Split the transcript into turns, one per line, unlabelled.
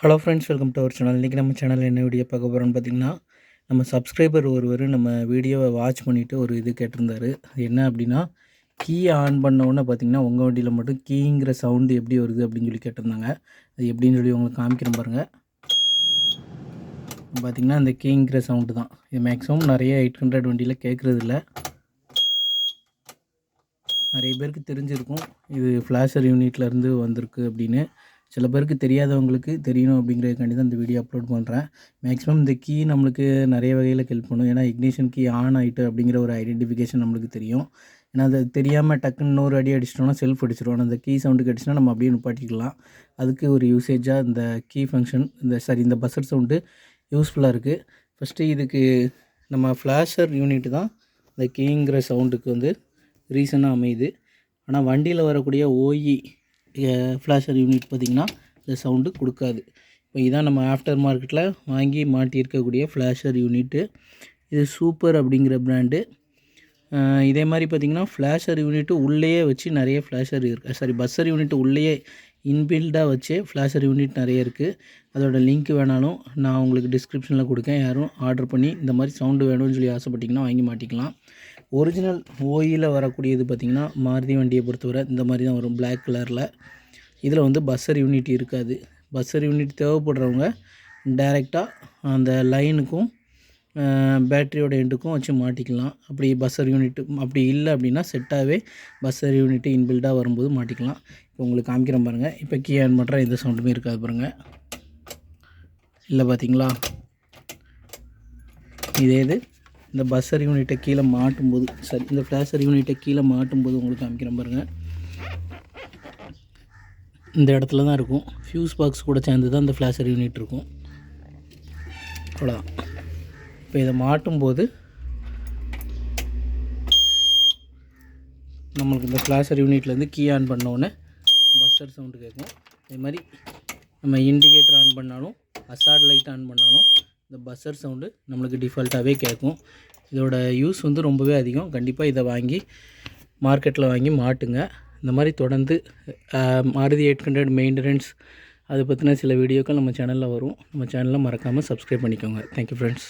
Hello friends welcome to our channel இன்றைக்கி நம்ம சேனலில் என்ன வீடியோ பார்க்க போகிறோன்னு பார்த்திங்கன்னா நம்ம சப்ஸ்கிரைபர் ஒருவர் நம்ம வீடியோவை வாட்ச் பண்ணிவிட்டு ஒரு இது கேட்டிருந்தாரு. அது என்ன அப்படின்னா கீ ஆன் பண்ண பார்த்திங்கன்னா உங்கள் வண்டியில் மட்டும் கீங்கிற சவுண்டு எப்படி வருது அப்படின்னு சொல்லி கேட்டிருந்தாங்க. அது எப்படின்னு சொல்லி உங்களுக்கு காமிக்கிறேன் பாருங்கள் பார்த்திங்கன்னா அந்த கீங்கிற சவுண்டு தான். இது மேக்ஸிமம் நிறைய எயிட் ஹண்ட்ரட் வண்டியில் கேட்குறது இல்லை. நிறைய பேருக்கு தெரிஞ்சிருக்கும் இது ஃப்ளாஷர் யூனிட்லேருந்து வந்திருக்கு அப்படின்னு. சில பேருக்கு தெரியாதவங்களுக்கு தெரியணும் அப்படிங்கிறதுக்காண்டி தான் இந்த வீடியோ அப்லோட் பண்ணுறேன் மேக்ஸிமம் இந்த கீ நம்மளுக்கு நிறைய வகையில் ஹெல்ப் பண்ணும். ஏன்னா இக்னிஷன் கீ ஆன் ஆகிட்டு அப்படிங்கிற ஒரு ஐடென்டிஃபிகேஷன் நம்மளுக்கு தெரியும். ஏன்னா அது தெரியாமல் டக்குன்னு நூறு அடி அடிச்சிட்டோம்னா செல்ஃப் அடிச்சிடும் அந்த கீ சவுண்டுக்கு அடிச்சுனா நம்ம அப்படியே நிப்பாட்டிக்கலாம். அதுக்கு ஒரு யூசேஜாக இந்த கீ ஃபங்க்ஷன் இந்த சாரி இந்த பஸ்ஸர் சவுண்டு யூஸ்ஃபுல்லாக இருக்குது ஃபஸ்ட்டு இதுக்கு நம்ம ஃப்ளாஷர் யூனிட் தான் இந்த கீங்கிற சவுண்டுக்கு வந்து ரீசனாக அமையுது. ஆனால் வண்டியில் வரக்கூடிய ஓஇ ஃப்ளாஷர் யூனிட் பார்த்திங்கன்னா இந்த சவுண்டு கொடுக்காது. இப்போ இதான் நம்ம ஆஃப்டர் மார்க்கெட்டில் வாங்கி மாட்டியிருக்கக்கூடிய ஃப்ளாஷர் யூனிட்டு இது சூப்பர் அப்படிங்கிற ப்ராண்டு இதே மாதிரி பார்த்திங்கன்னா ஃப்ளாஷர் யூனிட்டு உள்ளேயே வச்சு நிறைய ஃப்ளாஷர் இருக்குது சாரி பஸ்ஸர் யூனிட் உள்ளேயே இன்பில்டாக வச்சு ஃப்ளாஷர் யூனிட் நிறைய இருக்குது அதோட லிங்க் வேணாலும் நான் உங்களுக்கு டிஸ்கிரிப்ஷனில் கொடுக்கேன். யாரும் ஆர்டர் பண்ணி இந்த மாதிரி சவுண்டு வேணும்னு சொல்லி ஆசைப்பட்டிங்கன்னா வாங்கி மாட்டிக்கலாம். ஒரிஜினல் ஓயில் வரக்கூடியது பார்த்திங்கன்னா மாருதி வண்டியை பொறுத்தவரை இந்த மாதிரி தான் வரும் பிளாக் கலரில் இதில் வந்து பஸ்ஸர் யூனிட் இருக்காது. பஸ்ஸர் யூனிட் தேவைப்படுறவங்க டைரெக்டாக அந்த லைனுக்கும் பேட்டரியோட எண்டுக்கும் வச்சு மாட்டிக்கலாம். அப்படி பஸ்ஸர் யூனிட் அப்படி இல்லை அப்படின்னா செட்டாகவே பஸ்ஸர் யூனிட்டு இன்பில்டாக வரும்போது மாட்டிக்கலாம். இப்போ உங்களுக்கு காமிக்கிறேன் பாருங்கள் இப்போ கீ ஆன் பண்ணுற எந்த சவுண்டுமே இருக்காது பாருங்கள் இல்லை பார்த்தீங்களா இதே இது. இந்த பஸ்ஸர் யூனிட்டை கீழே மாட்டும்போது சரி இந்த ஃப்ளாஷர் யூனிட்டை கீழே மாட்டும்போது உங்களுக்கு காமிக்கிறேன் பாருங்கள் இந்த இடத்துல தான் இருக்கும். ஃபியூஸ் பாக்ஸ் கூட சேர்ந்து தான் இந்த ஃப்ளாஷர் யூனிட் இருக்கும். அவ்வளோதான் இப்போ இதை மாட்டும்போது நம்மளுக்கு இந்த ஃப்ளாஷர் யூனிட்லேருந்து கீ ஆன் பண்ணோன்னே பஸ்ஸர் சவுண்டு கேட்கும். அதே மாதிரி நம்ம இண்டிகேட்டர் ஆன் பண்ணாலும் அசாட் லைட் ஆன் பண்ணாலும் இந்த பஸ்ஸர் சவுண்டு நம்மளுக்கு டிஃபால்ட்டாகவே கேட்கும் இதோட யூஸ் வந்து ரொம்பவே அதிகம். கண்டிப்பாக இதை வாங்கி மார்க்கெட்டில் வாங்கி மாட்டுங்க. இந்த மாதிரி தொடர்ந்து மாருதி எயிட் ஹண்ட்ரட் மெயின்டெனன்ஸ் அதை பற்றின சில வீடியோக்கள் நம்ம சேனலில் வரும். நம்ம சேனலில் மறக்காமல் சப்ஸ்கிரைப் பண்ணிக்கோங்க. Thank you friends